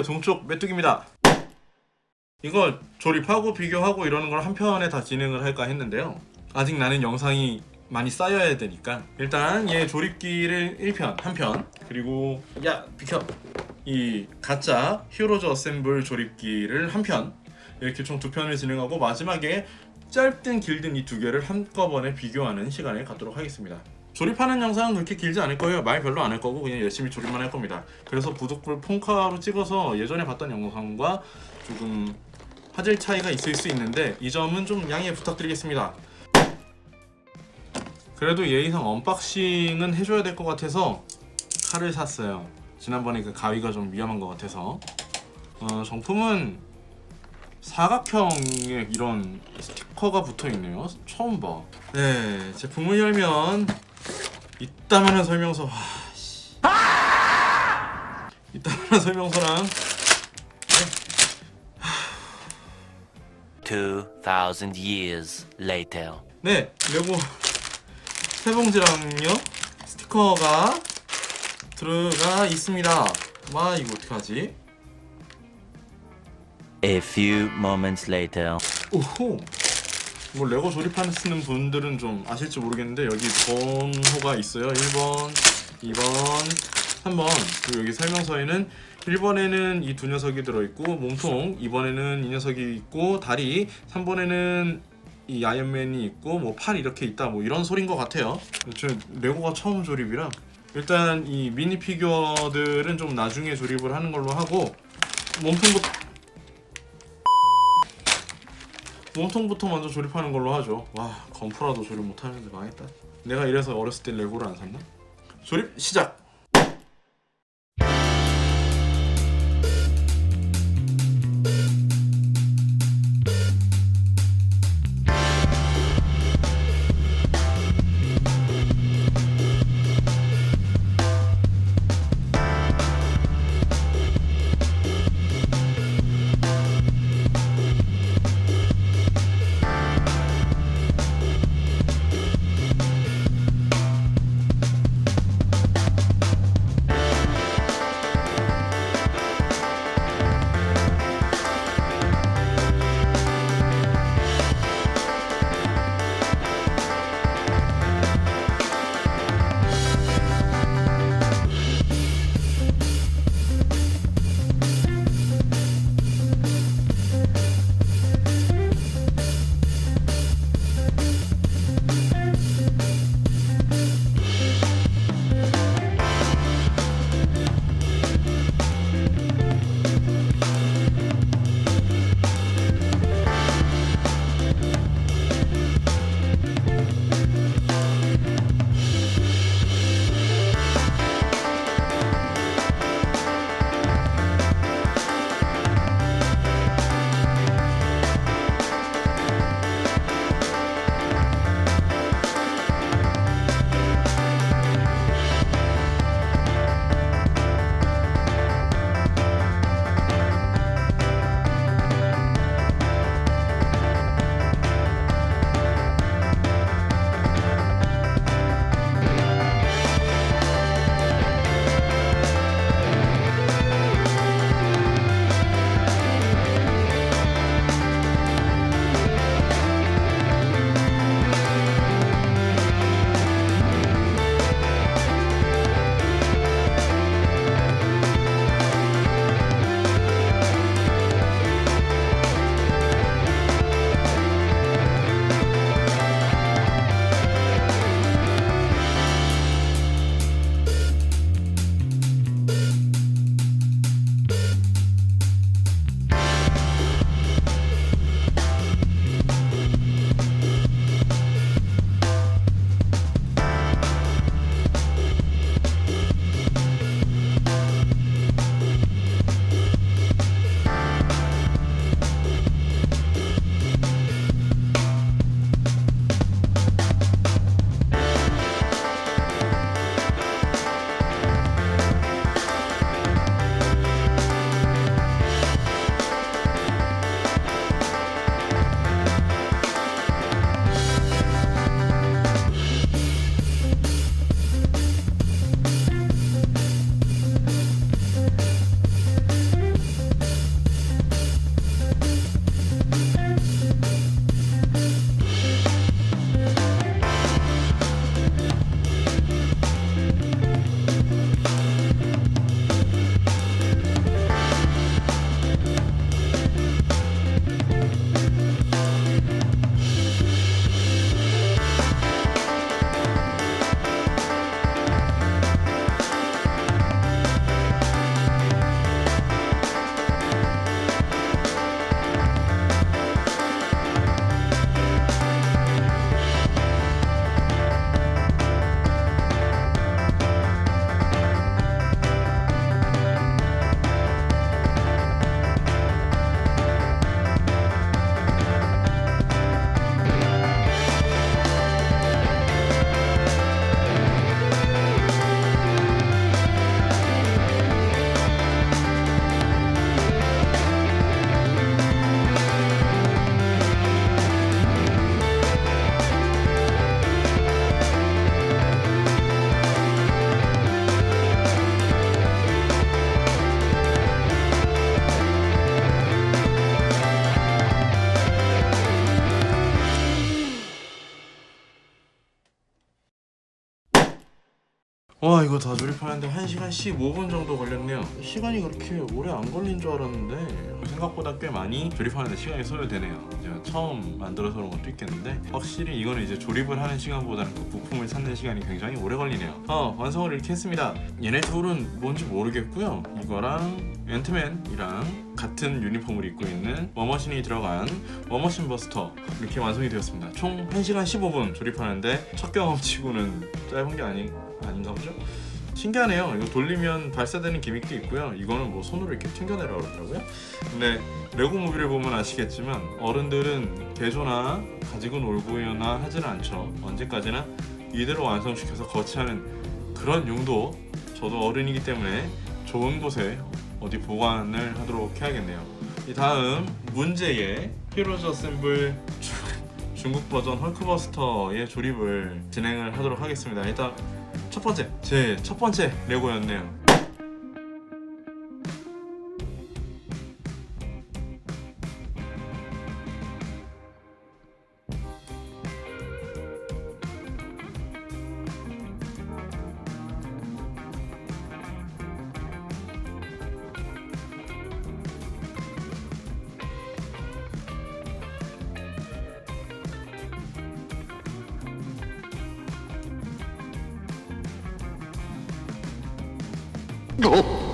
안녕하세요. 동쪽 메뚜기입니다. 이거 조립하고 비교하고 이러는 걸 한 편에 다 진행을 할까 했는데요. 아직 나는 영상이 많이 쌓여야 되니까 일단 얘 조립기를 1편 한편 그리고 야 비켜. 이 가짜 히어로즈 어셈블 조립기를 한편 이렇게 총 두 편을 진행하고 마지막에 짧든 길든 이 두 개를 한꺼번에 비교하는 시간을 갖도록 하겠습니다. 조립하는 영상은 그렇게 길지 않을 거예요. 말 별로 안 할 거고 그냥 열심히 조립만 할 겁니다. 그래서 부득불 폰카로 찍어서 예전에 봤던 영상과 조금 화질 차이가 있을 수 있는데 이 점은 좀 양해 부탁드리겠습니다. 그래도 예의상 언박싱은 해줘야 될 것 같아서 칼을 샀어요. 지난번에 그 가위가 좀 위험한 것 같아서 어, 정품은 사각형의 이런 스티커가 붙어 있네요. 처음 봐. 네, 제품을 열면 이따만한 설명서. 와, 씨. 이따만한 설명서랑 2,000 years later. 네, 레고 세 봉지랑요 스티커가 들어가 있습니다. 마 이거 어떻게 하지? A few moments later. 오호. 뭐 레고 조립하는 쓰는 분들은 좀 아실지 모르겠는데 여기 번호가 있어요. 1번, 2번, 3번. 그리고 여기 설명서에는 1번에는 이 두 녀석이 들어있고 몸통, 2번에는 이 녀석이 있고 다리, 3번에는 이 아이언맨이 있고 뭐 팔 이렇게 있다 뭐 이런 소린 것 같아요. 저 레고가 처음 조립이라 일단 이 미니 피규어들은 좀 나중에 조립을 하는 걸로 하고 몸통부 몸통부터 먼저 조립하는 걸로 하죠. 와 건프라도 조립 못하는데 망했다. 내가 이래서 어렸을 때 레고를 안 샀나? 조립 시작. 와 이거 다 조립하는데 1시간 15분 정도 걸렸네요. 시간이 그렇게 오래 안 걸린 줄 알았는데 생각보다 꽤 많이 조립하는데 시간이 소요되네요. 제가 처음 만들어서 그런 것도 있겠는데 확실히 이거는 이제 조립을 하는 시간보다는 그 부품을 찾는 시간이 굉장히 오래 걸리네요. 어 완성을 이렇게 했습니다. 얘네 둘은 뭔지 모르겠고요. 이거랑 앤트맨이랑 같은 유니폼을 입고 있는 워머신이 들어간 워머신 버스터 이렇게 완성이 되었습니다 총 1시간 15분 조립하는데 첫 경험치고는 짧은 게 아니, 아닌가 보죠? 신기하네요. 이거 돌리면 발사되는 기믹도 있고요. 이거는 뭐 손으로 이렇게 튕겨내라 그러더라고요. 근데 레고 무비를 보면 아시겠지만 어른들은 개조나 가지고 놀고나 하지는 않죠. 언제까지나 이대로 완성시켜서 거치하는 그런 용도. 저도 어른이기 때문에 좋은 곳에 어디 보관을 하도록 해야겠네요. 이 다음 문제의 히로즈 어셈블 중국 버전 헐크버스터의 조립을 진행을 하도록 하겠습니다. 일단 첫 번째, 제 첫 번째 레고였네요. 어?